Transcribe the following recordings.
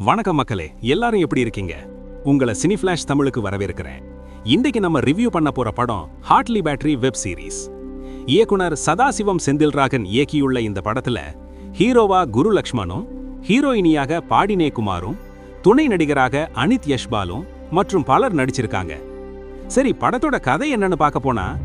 வணக்கம் மக்களே எல்லாரும் எப்படி இருக்கீங்க? உங்களை சினி ஃபிளாஷ் தமிழுக்கு வரவேற்கிறேன். இன்றைக்கு நம்ம ரிவ்யூ பண்ண போற படம் ஹார்ட்லி பேட்டரி வெப் சீரிஸ் இயக்குனர் சதாசிவம் செந்தில்ராகன் இயக்கியுள்ள இந்த படத்துல ஹீரோவா குரு லக்ஷ்மணும் ஹீரோயினியாக பாடினே குமாரும் துணை நடிகராக அனித் யஷ்பாலும் மற்றும் பலர் நடிச்சிருக்காங்க. சரி படத்தோட கதை என்னன்னு பார்க்க போனா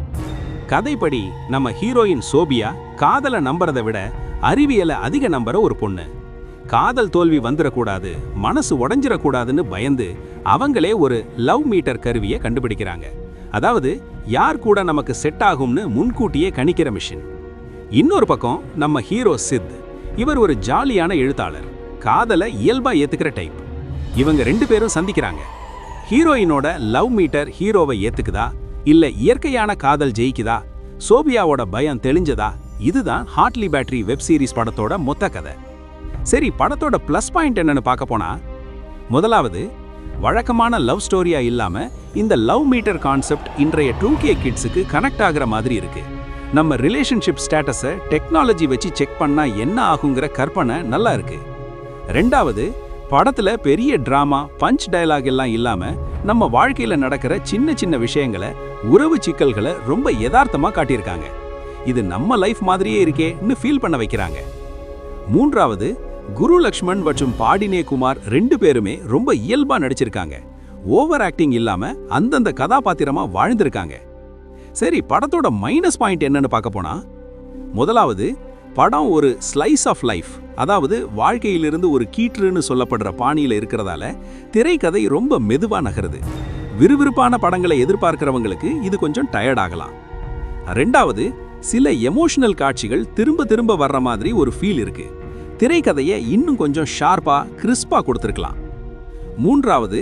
கதைப்படி நம்ம ஹீரோயின் சோபியா காதலை நம்புறதை விட அறிவியலை அதிக நம்புற ஒரு பொண்ணு. காதல் தோல்வி வந்துடக்கூடாது மனசு உடஞ்சிடக்கூடாதுன்னு பயந்து அவங்களே ஒரு லவ் மீட்டர் கருவியை கண்டுபிடிக்கிறாங்க. அதாவது யார் கூட நமக்கு செட் ஆகும்னு முன்கூட்டியே கணிக்கிற மிஷின் இன்னொரு பக்கம் நம்ம ஹீரோ சித். இவர் ஒரு ஜாலியான எழுத்தாளர். காதலை இயல்பா ஏற்றுக்கிற டைப் இவங்க ரெண்டு பேரும் சந்திக்கிறாங்க. ஹீரோயினோட லவ் மீட்டர் ஹீரோவை ஏத்துக்குதா? இல்ல இயற்கையான காதல் ஜெயிக்குதா? சோபியாவோட பயம் தெளிஞ்சதா? இதுதான் ஹார்ட்லி பேட்டரி வெப் சீரிஸ் படத்தோட மொத்த கதை. சரி படத்தோட ப்ளஸ் பாயிண்ட் என்னன்னு பார்க்க போனா முதலாவது வழக்கமான லவ் ஸ்டோரியா இல்லாம இந்த லவ் மீட்டர் கான்செப்ட் இன்றைய டூ கே கிட்ஸுக்கு கனெக்ட் ஆகுற மாதிரி இருக்கு. நம்ம ரிலேஷன்ஷிப் ஸ்டேட்டஸை டெக்னாலஜி வச்சு செக் பண்ணா என்ன ஆகுங்கிற கற்பனை நல்லா இருக்கு. ரெண்டாவது படத்துல பெரிய டிராமா பஞ்ச் டயலாக் எல்லாம் இல்லாம நம்ம வாழ்க்கையில நடக்கிற சின்ன சின்ன விஷயங்களை உறவு சிக்கல்களை ரொம்ப யதார்த்தமா காட்டியிருக்காங்க. இது நம்ம லைஃப் மாதிரியே இருக்கேன்னு ஃபீல் பண்ண வைக்கிறாங்க. மூன்றாவது குரு லக்ஷ்மண் மற்றும் பாடினே குமார் ரெண்டு பேருமே ரொம்ப இயல்பா நடிச்சிருக்காங்க. ஓவர் ஆக்டிங் இல்லாம அந்தந்த கதாபாத்திரமா வாழ்ந்திருக்காங்க. சரி படத்தோட மைனஸ் பாயிண்ட் என்னன்னு பார்க்க போனா முதலாவது படம் ஒரு ஸ்லைஸ் ஆஃப் லைஃப் அதாவது வாழ்க்கையிலிருந்து ஒரு கீற்றுன்னு சொல்லப்படுற பாணியில் இருக்கிறதால திரைக்கதை ரொம்ப மெதுவா நகருது. விறுவிறுப்பான படங்களை எதிர்பார்க்கிறவங்களுக்கு இது கொஞ்சம் டயர்ட் ஆகலாம். ரெண்டாவது சில எமோஷனல் காட்சிகள் திரும்ப திரும்ப வர்ற மாதிரி ஒரு ஃபீல் இருக்குது திரைக்கதையை இன்னும் கொஞ்சம் ஷார்ப்பாக கிறிஸ்பாக கொடுத்துருக்கலாம். மூன்றாவது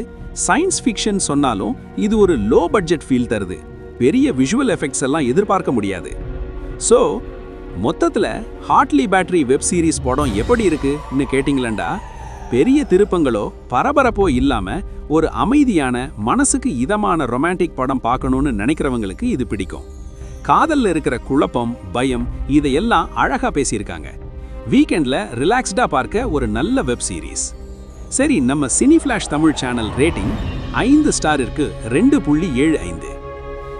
சயின்ஸ் ஃபிக்ஷன் சொன்னாலும் இது ஒரு லோ பட்ஜெட் ஃபீல் தருது. பெரிய விஷுவல் எஃபெக்ட்ஸ் எல்லாம் எதிர்பார்க்க முடியாது. ஸோ மொத்தத்தில் ஹார்ட்லி பேட்டரி வெப் சீரிஸ் படம் எப்படி இருக்குன்னு கேட்டிங்களேண்டா? பெரிய திருப்பங்களோ பரபரப்போ இல்லாமல் ஒரு அமைதியான மனசுக்கு இதமான ரொமான்டிக் படம் பார்க்கணும்னு நினைக்கிறவங்களுக்கு இது பிடிக்கும். காதலில் இருக்கிற குழப்பம் பயம் இதையெல்லாம் அழகாக பேசியிருக்காங்க. வீக்கெண்ட்ல ரிலாக்ஸ்டா பார்க்க ஒரு நல்ல வெப் சீரிஸ் சரி நம்ம cine flash Tamil channel rating ஐந்து ஸ்டாரிற்கு ரெண்டு புள்ளி ஏழு ஐந்து.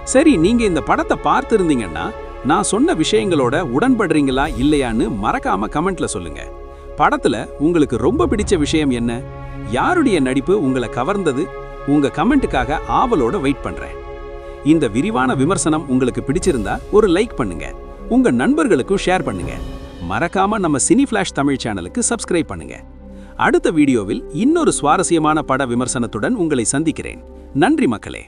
சரி நீங்க இந்த படத்தை பார்த்துருந்தீங்கன்னா நான் சொன்ன விஷயங்களோட உடன்படுறீங்களா இல்லையான்னு மறக்காம கமெண்ட்ல சொல்லுங்க. படத்துல உங்களுக்கு ரொம்ப பிடிச்ச விஷயம் என்ன? யாருடைய நடிப்பு உங்களை கவர்ந்தது? உங்க கமெண்ட்டுக்காக ஆவலோட வெயிட் பண்றேன். இந்த விரிவான விமர்சனம் உங்களுக்கு பிடிச்சிருந்தா ஒரு லைக் பண்ணுங்க. உங்க நண்பர்களுக்கும் ஷேர் பண்ணுங்க. மறக்காம நம்ம சினி ஃபிளாஷ் தமிழ் சேனலுக்கு சப்ஸ்கிரைப் பண்ணுங்க. அடுத்த வீடியோவில் இன்னொரு சுவாரஸ்யமான பட விமர்சனத்துடன் உங்களை சந்திக்கிறேன். நன்றி மக்களே.